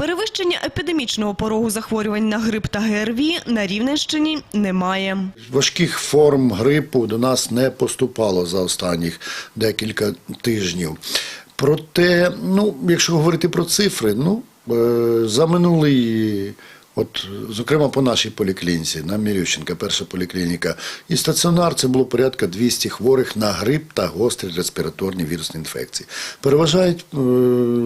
Перевищення епідемічного порогу захворювань на грип та ГРВІ на Рівненщині немає. Важких форм грипу до нас не поступало за останніх декілька тижнів. Проте, ну, якщо говорити про цифри, ну, е, за минулий, от, зокрема по нашій поліклініці, на Мірющенка, перша поліклініка, і стаціонар це було порядка 200 хворих на грип та гострі респіраторні вірусні інфекції. Переважають, е,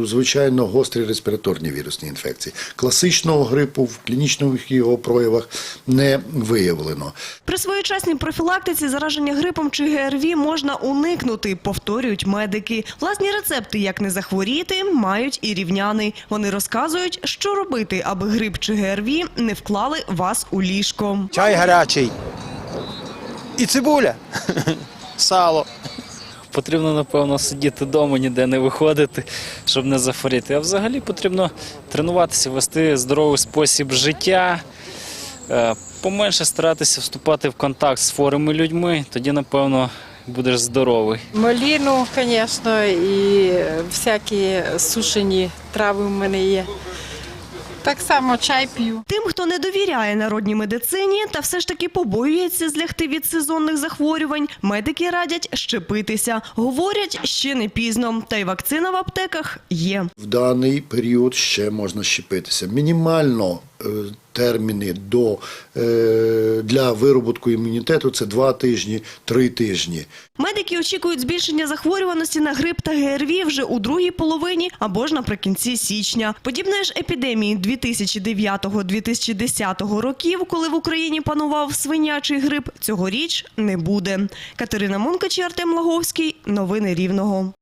звичайно, гострі респіраторні вірусні інфекції. Класичного грипу в клінічних його проявах не виявлено. При своєчасній профілактиці зараження грипом чи ГРВІ можна уникнути, повторюють медики. Власні рецепти, як не захворіти, мають і рівняни. Вони розказують, що робити, аби грип чи ГРВІ не вклали вас у ліжко. Чай гарячий. І цибуля. Сало. Потрібно, напевно, сидіти вдома, ніде не виходити, щоб не захворіти. А взагалі потрібно тренуватися, вести здоровий спосіб життя, е, поменше старатися вступати в контакт з хворими людьми, тоді, напевно, будеш здоровий. Маліну, звісно, і всякі сушені трави в мене є. Так само чай п'ю. Тим, хто не довіряє народній медицині та все ж таки побоюється злягти від сезонних захворювань, медики радять щепитися. Говорять, ще не пізно, та й вакцина в аптеках є. В даний період ще можна щепитися. Мінімально терміни до, е, для вироботку імунітету це 2 тижні, 3 тижні. Медики очікують збільшення захворюваності на грип та ГРВІ вже у другій половині або ж наприкінці січня. Подібної ж епідемії 2009-2010 років, коли в Україні панував свинячий грип, цьогоріч не буде. Катерина Мункач Артем Лаговський. Новини Рівного.